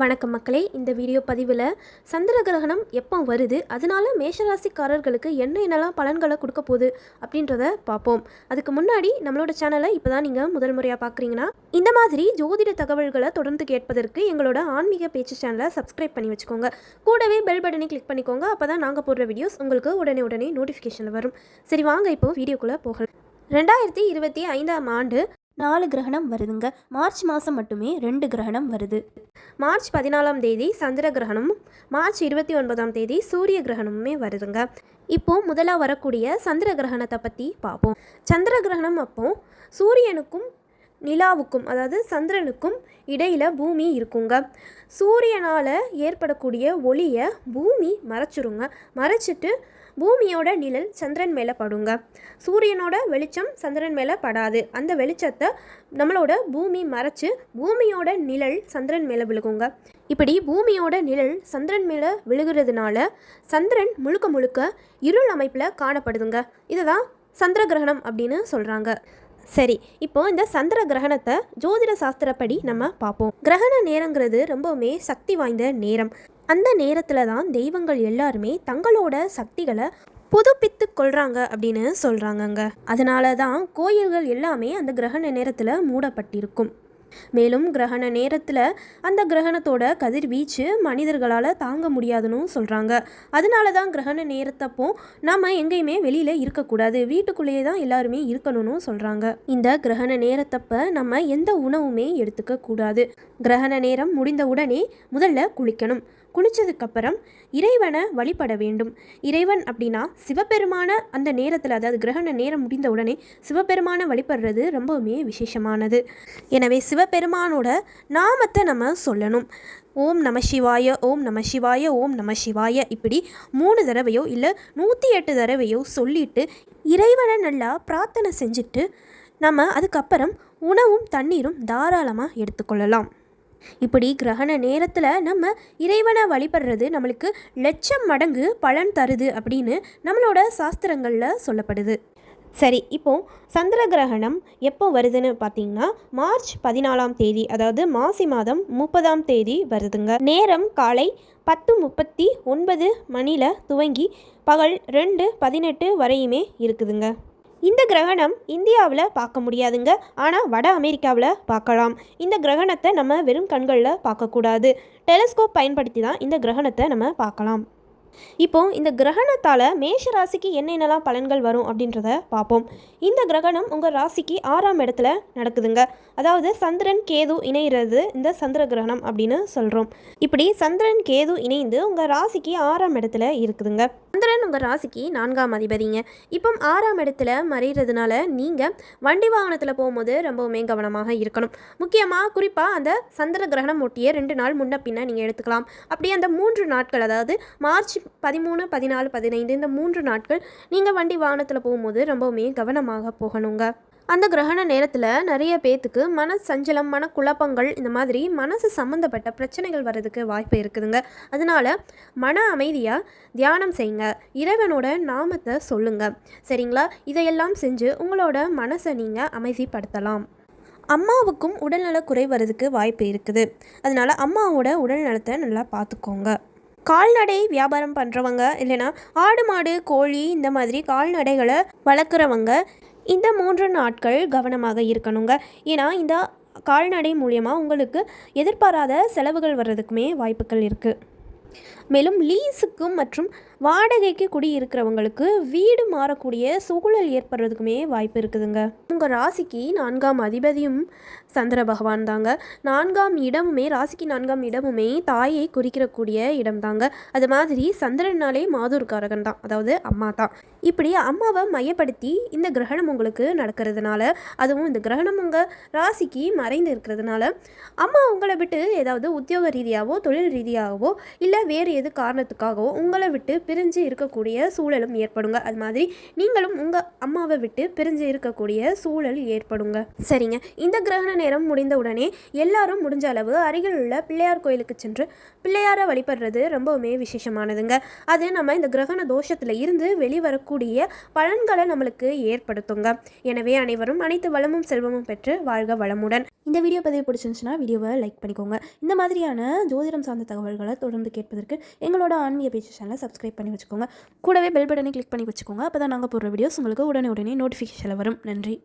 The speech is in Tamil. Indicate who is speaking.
Speaker 1: வணக்கம் மக்களே. இந்த வீடியோ பதிவில் சந்திர கிரகணம் எப்போ வருது? அதனால மேஷராசிக்காரர்களுக்கு என்ன என்னெல்லாம் பலன்களை கொடுக்க போகுது அப்படின்றத பார்ப்போம். அதுக்கு முன்னாடி நம்மளோட சேனலை இப்போ தான் நீங்கள் முதல் முறையாக பார்க்குறீங்கன்னா இந்த மாதிரி ஜோதிட தகவல்களை தொடர்ந்து கேட்பதற்கு எங்களோட ஆன்மீக பேச்சு சேனலை சப்ஸ்கிரைப் பண்ணி வச்சுக்கோங்க. கூடவே பெல் பட்டனை கிளிக் பண்ணிக்கோங்க. அப்போ தான் நாங்கள் போடுற வீடியோஸ் உங்களுக்கு உடனே உடனே நோட்டிஃபிகேஷன் வரும். சரி வாங்க இப்போ வீடியோக்குள்ளே போகலாம். ரெண்டாயிரத்தி இருபத்தி ஐந்தாம் ஆண்டு நாலு கிரகணம் வருதுங்க. மார்ச் மாதம் மட்டுமே ரெண்டு கிரகணம் வருது. மார்ச் பதினாலாம் தேதி சந்திர கிரகணமும் மார்ச் இருபத்தி ஒன்பதாம் தேதி சூரிய கிரகணமுமே வருதுங்க. இப்போ முதலாக வரக்கூடிய சந்திர கிரகணத்தை பற்றி பார்ப்போம் சந்திர கிரகணம் அப்போ சூரியனுக்கும் நிலாவுக்கும் அதாவது சந்திரனுக்கும் இடையில் பூமி இருக்குங்க. சூரியனால் ஏற்படக்கூடிய ஒளியை பூமி மறைச்சிருங்க. மறைச்சிட்டு பூமியோட நிழல் சந்திரன் மேலே படுங்க. சூரியனோட வெளிச்சம் சந்திரன் மேலே படாது. அந்த வெளிச்சத்தை நம்மளோட பூமி மறைச்சு பூமியோட நிழல் சந்திரன் மேலே விழுகுங்க. இப்படி பூமியோட நிழல் சந்திரன் மேலே விழுகிறதுனால சந்திரன் முழுக்க முழுக்க இருள் அமைப்பில் காணப்படுதுங்க. இதுதான் சந்திர கிரகணம் அப்படின்னு சொல்கிறாங்க சரி இப்போ இந்த சந்திர கிரகணத்தை ஜோதிட சாஸ்திரப்படி நம்ம பார்ப்போம். கிரகண நேரங்கிறது ரொம்பவுமே சக்தி வாய்ந்த நேரம். அந்த நேரத்தில் தான் தெய்வங்கள் எல்லாருமே தங்களோட சக்திகளை புதுப்பித்து கொள்கிறாங்க அப்படின்னு சொல்கிறாங்கங்க அதனால தான் கோயில்கள் எல்லாமே அந்த கிரகண நேரத்தில் மூடப்பட்டிருக்கும். மேலும் கிரகண நேரத்தில் அந்த கிரகணத்தோட கதிர்வீச்சு மனிதர்களால் தாங்க முடியாதுன்னு சொல்கிறாங்க அதனால தான் கிரகண நேரத்தப்போ நாம் எங்கேயுமே வெளியில் இருக்கக்கூடாது. வீட்டுக்குள்ளேயே தான் எல்லாருமே இருக்கணும்னு சொல்கிறாங்க இந்த கிரகண நேரத்தப்ப நம்ம எந்த உணவுமே எடுத்துக்க கூடாது. கிரகண நேரம் முடிந்த உடனே முதல்ல குளிக்கணும். குளித்ததுக்கப்புறம் இறைவனை வழிபட வேண்டும். இறைவன் அப்படின்னா சிவபெருமான அந்த நேரத்தில் அதாவது கிரகண நேரம் முடிந்த உடனே சிவபெருமானை வழிபடுறது ரொம்பவுமே விசேஷமானது. எனவே சிவ சிவபெருமானோட நாமத்தை நம்ம சொல்லணும். ஓம் நம சிவாய ஓம் நம சிவாய ஓம் நம சிவாய இப்படி மூணு தடவையோ இல்லை நூற்றி எட்டு தடவையோ சொல்லிட்டு இறைவனை நல்லா பிரார்த்தனை செஞ்சுட்டு நம்ம அதுக்கப்புறம் உணவும் தண்ணீரும் தாராளமாக எடுத்துக்கொள்ளலாம். இப்படி கிரகண நேரத்தில் நம்ம இறைவனை வழிபடுறது நம்மளுக்கு லட்சம் மடங்கு பலன் தருது அப்படின்னு நம்மளோட சாஸ்திரங்களில் சொல்லப்படுது. சரி இப்போது சந்திர கிரகணம் எப்போ வருதுன்னு பார்த்தீங்கன்னா மார்ச் பதினாலாம் தேதி அதாவது மாசி மாதம் முப்பதாம் தேதி வருதுங்க. நேரம் காலை பத்து முப்பத்தி ஒன்பது மணியில் துவங்கி பகல் ரெண்டு பதினெட்டு வரையுமே இருக்குதுங்க. இந்த கிரகணம் இந்தியாவில் பார்க்க முடியாதுங்க. ஆனால் வட அமெரிக்காவில் பார்க்கலாம். இந்த கிரகணத்தை நம்ம வெறும் கண்களில் பார்க்கக்கூடாது. டெலிஸ்கோப் பயன்படுத்தி தான் இந்த கிரகணத்தை நம்ம பார்க்கலாம். இப்போ இந்த கிரகணத்தால் மேஷ ராசிக்கு என்னென்னலாம் பலன்கள் வரும் அப்படின்றத பார்ப்போம். இந்த கிரகணம் உங்கள் ராசிக்கு ஆறாம் இடத்துல நடக்குதுங்க. அதாவது சந்திரன் கேது இணைகிறது இந்த சந்திர கிரகணம் அப்படின்னு சொல்கிறோம் இப்படி சந்திரன் கேது இணைந்து உங்கள் ராசிக்கு ஆறாம் இடத்துல இருக்குதுங்க. சந்திரன் உங்கள் ராசிக்கு நான்காம் அதிபதிங்க. இப்போ ஆறாம் இடத்துல மறைகிறதுனால நீங்கள் வண்டி வாகனத்தில் போகும்போது ரொம்பவுமே கவனமாக இருக்கணும். முக்கியமாக குறிப்பாக அந்த சந்திர கிரகணம் ஒட்டிய ரெண்டு நாள் முன்ன பின்ன நீங்கள் எடுத்துக்கலாம். அப்படி அந்த மூன்று நாட்கள் அதாவது மார்ச் பதிமூணு பதினாலு பதினைந்து இந்த மூன்று நாட்கள் நீங்கள் வண்டி வாகனத்தில் போகும்போது ரொம்பவுமே கவனமாக போகணுங்க. அந்த கிரகண நேரத்தில் நிறைய பேத்துக்கு மன சஞ்சலம் மனக்குழப்பங்கள் இந்த மாதிரி மனசு சம்மந்தப்பட்ட பிரச்சனைகள் வர்றதுக்கு வாய்ப்பு இருக்குதுங்க. அதனால் மன அமைதியாக தியானம் செய்யுங்க. இறைவனோட நாமத்தை சொல்லுங்கள் சரிங்களா? இதையெல்லாம் செஞ்சு உங்களோட மனசை நீங்கள் அமைதிப்படுத்தலாம். அம்மாவுக்கும் உடல்நல குறை வர்றதுக்கு வாய்ப்பு இருக்குது. அதனால் அம்மாவோட உடல்நலத்தை நல்லா பார்த்துக்கோங்க கால்நடை வியாபாரம் பண்ணுறவங்க இல்லைன்னா ஆடு மாடு கோழி இந்த மாதிரி கால்நடைகளை வளர்க்குறவங்க இந்த மூன்று நாட்கள் கவனமாக இருக்கணுங்க. ஏன்னா இந்த கால்நடை மூலியமாக உங்களுக்கு எதிர்பாராத செலவுகள் வர்றதுக்குமே வாய்ப்புகள் இருக்குது மேலும் லீஸுக்கும் மற்றும் வாடகைக்கு குடியிருக்கிறவங்களுக்கு வீடு மாறக்கூடிய சூழல் ஏற்படுறதுக்குமே வாய்ப்பு இருக்குதுங்க. உங்கள் ராசிக்கு நான்காம் அதிபதியும் சந்திர பகவான் தாங்க. நான்காம் இடமுமே ராசிக்கு நான்காம் இடமுமே தாயை குறிக்கிறக்கூடிய இடம் தாங்க. அது மாதிரி சந்திரனாலே மாதூர்காரகன் தான். அதாவது அம்மா தான். இப்படி அம்மாவை மையப்படுத்தி இந்த கிரகணம் உங்களுக்கு நடக்கிறதுனால அதுவும் இந்த கிரகணம் உங்கள் ராசிக்கு மறைந்து இருக்கிறதுனால அம்மா உங்களை விட்டு ஏதாவது உத்தியோக ரீதியாகவோ தொழில் ரீதியாகவோ இல்லை வேறு எது காரணத்துக்காகவோ உங்களை விட்டு பிரிஞ்சு இருக்கக்கூடிய சூழலும் ஏற்படுங்க. அது மாதிரி நீங்களும் உங்கள் அம்மாவை விட்டு பிரிஞ்சு இருக்கக்கூடிய சூழல் ஏற்படுங்க. சரிங்க. இந்த கிரகண நேரம் முடிந்த உடனே எல்லாரும் முடிஞ்ச அளவு அருகில் உள்ள பிள்ளையார் கோயிலுக்கு சென்று பிள்ளையாரை வழிபடுறது ரொம்பவுமே விசேஷமானதுங்க. அது நம்ம இந்த கிரகண தோஷத்தில் இருந்து வெளிவரக்கூடிய பலன்களை நம்மளுக்கு ஏற்படுத்துங்க. எனவே அனைவரும் அனைத்து வளமும் செல்வமும் பெற்று வாழ்க வளமுடன். இந்த வீடியோ பதிவு பிடிச்சிருந்துச்சுன்னா வீடியோவை லைக் பண்ணிக்கோங்க. இந்த மாதிரியான ஜோதிடம் சார்ந்த தகவல்களை தொடர்ந்து கேட்பதற்கு எங்களோட ஆன்மீக பேச்சு சேனலை சப்ஸ்கிரைப் பண்ணி வச்சுக்கோங்க. கூடவே பெல் பட்டனை கிளிக் பண்ணி வச்சுக்கோங்க. அப்போ தான் நாங்கள் போடுற வீடியோஸ் உங்களுக்கு உடனே உடனே நோட்டிஃபிகேஷனில் வரும். நன்றி.